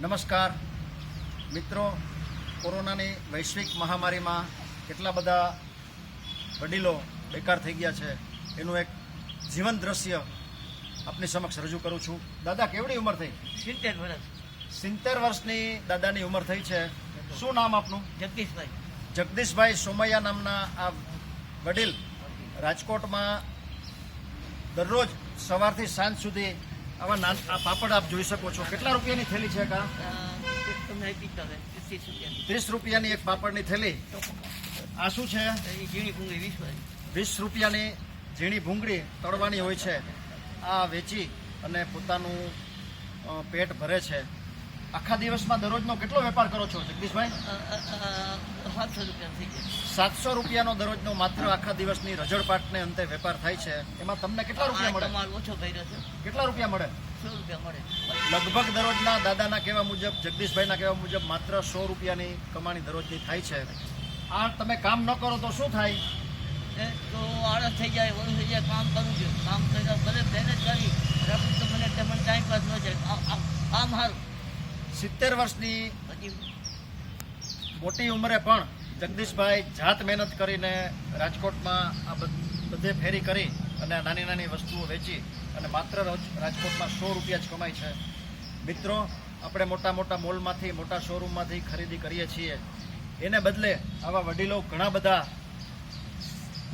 નમસ્કાર. મિત્રો કોરોનાની વૈશ્વિક મહામારીમાં કેટલા બધા વડીલો બેકાર થઈ ગયા છે એનું એક જીવન દ્રશ્ય આપની સમક્ષ રજૂ કરું છું. દાદા કેવડી ઉંમર થઈ? સિત્તેર વર્ષ. સિત્તેર વર્ષની દાદાની ઉંમર થઈ છે. શું નામ આપનું? જગદીશભાઈ. જગદીશભાઈ સોમૈયા નામના આ વડીલ રાજકોટમાં દરરોજ સવારથી સાંજ સુધી આવા આ પાપડ આપ જોઈ શકો છો. કેટલા રૂપિયાની થેલી છે કા ત્રીસ રૂપિયાની. એક પાપડની થેલી? આ શું છે? ઝીણી ભૂંગળી વીસ વીસ રૂપિયાની ઝીણી ભૂંગળી તળવાની હોય છે. આ વેચી અને પોતાનું પેટ ભરે છે. આખા દિવસમાં દરરોજનો કેટલો વેપાર કરો છો જગદીશભાઈ? સાતસો રૂપિયા થઈ ગયા. સાતસો રૂપિયાનો દરરોજનો માત્ર આખા દિવસની રજળપાટને અંતે વેપાર થાય છે. એમાં તમને કેટલા રૂપિયા મળે? તમારો ઓછો કર્યો છે. કેટલા રૂપિયા મળે? સો રૂપિયા મળે. લગભગ દરરોજના દાદાના કહેવા મુજબ જગદીશભાઈના કહેવા મુજબ માત્ર સો રૂપિયાની કમાણી દરરોજની થાય છે. આ તમે કામ ન કરો તો શું થાય? તો આળસ થઈ જાય ઓળું થઈ જાય કામ કરવું જોઈએ. કામ કર્યા ભલે મહેનત કરી. રાખું તો મને તમને ટાઈમ પાસ ન જાય આ- આ- સારું સિત્તેર વર્ષની મોટી ઉંમરે પણ જગદીશભાઈ જાત મહેનત કરીને રાજકોટમાં આ બધ- ફેરી કરી અને નાની નાની વસ્તુઓ વેચી અને માત્ર રાજકોટમાં સો રૂપિયા જ કમાય છે. મિત્રો, આપણે મોટા મોટા મોલમાંથી, મોટા શોરૂમમાંથી ખરીદી કરીએ છીએ. એને બદલે આવા વડીલો ઘણા બધા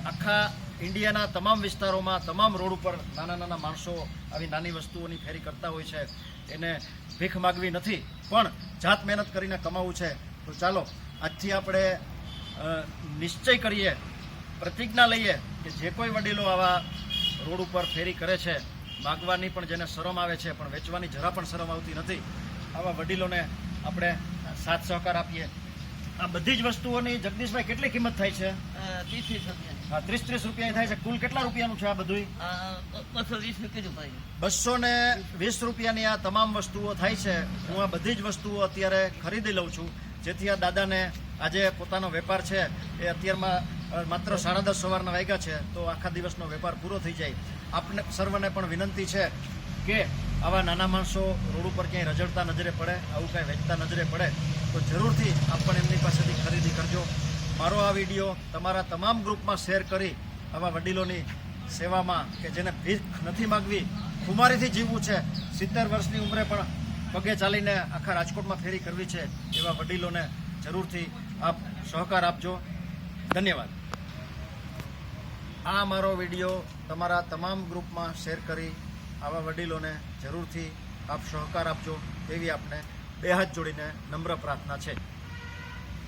આખા ઇન્ડિયાના તમામ વિસ્તારોમાં, તમામ રોડ ઉપર નાના નાના માણસો આવી નાની વસ્તુઓની ફેરી કરતા હોય છે. એને ભીખ માગવી નથી, પણ જાત મહેનત કરીને કમાવું છે. તો ચાલો, આજથી આપણે નિશ્ચય કરીએ, પ્રતિજ્ઞા લઈએ કે જે કોઈ વડીલો આવા રોડ ઉપર ફેરી કરે છે, માગવાની પણ જેને શરમ આવે છે, પણ વેચવાની જરા પણ શરમ આવતી નથી, આવા વડીલોને આપણે સાથ સહકાર આપીએ. આ બધી જ વસ્તુઓની જગદીશભાઈ કેટલી કિંમત થાય છે? અ, ત્રીસ ત્રીસ રૂપિયા થાય છે. કુલ કેટલા રૂપિયાનું છે આ બધું બસો ને વીસ રૂપિયાની આ તમામ વસ્તુઓ થાય છે. હું આ બધી જ વસ્તુઓ અત્યારે ખરીદી લઉં છું. જેથી આ દાદાને આજે પોતાનો વેપાર છે એ અત્યારમાં માત્ર સાડા દસ સવારના વાગ્યા છે તો આખા દિવસનો વેપાર પૂરો થઈ જાય. આપને સર્વને પણ વિનંતી છે કે આવા નાના માણસો રોડ ઉપર ક્યાંય રજડતા નજરે પડે આવું કાંઈ વેચતા નજરે પડે તો જરૂરથી આપ પણ એમની પાસેથી ખરીદી કરજો. મારો આ વીડિયો તમારા તમામ ગ્રુપમાં શેર કરી આવા વડીલોની સેવામાં કે જેને ભીખ નથી માગવી ખુમારીથી જીવવું છે, સિત્તેર વર્ષની ઉંમરે પણ પગે ચાલીને આખા રાજકોટમાં ફેરી કરવી છે, એવા વડીલોને જરૂરથી આપ સહકાર આપજો. ધન્યવાદ. આ મારો વીડિયો તમારા તમામ ગ્રુપમાં શેર કરી આવા વડીલોને જરૂરથી આપ સહકાર આપજો તેવી આપને બે હાથ જોડીને નમ્ર પ્રાર્થના છે.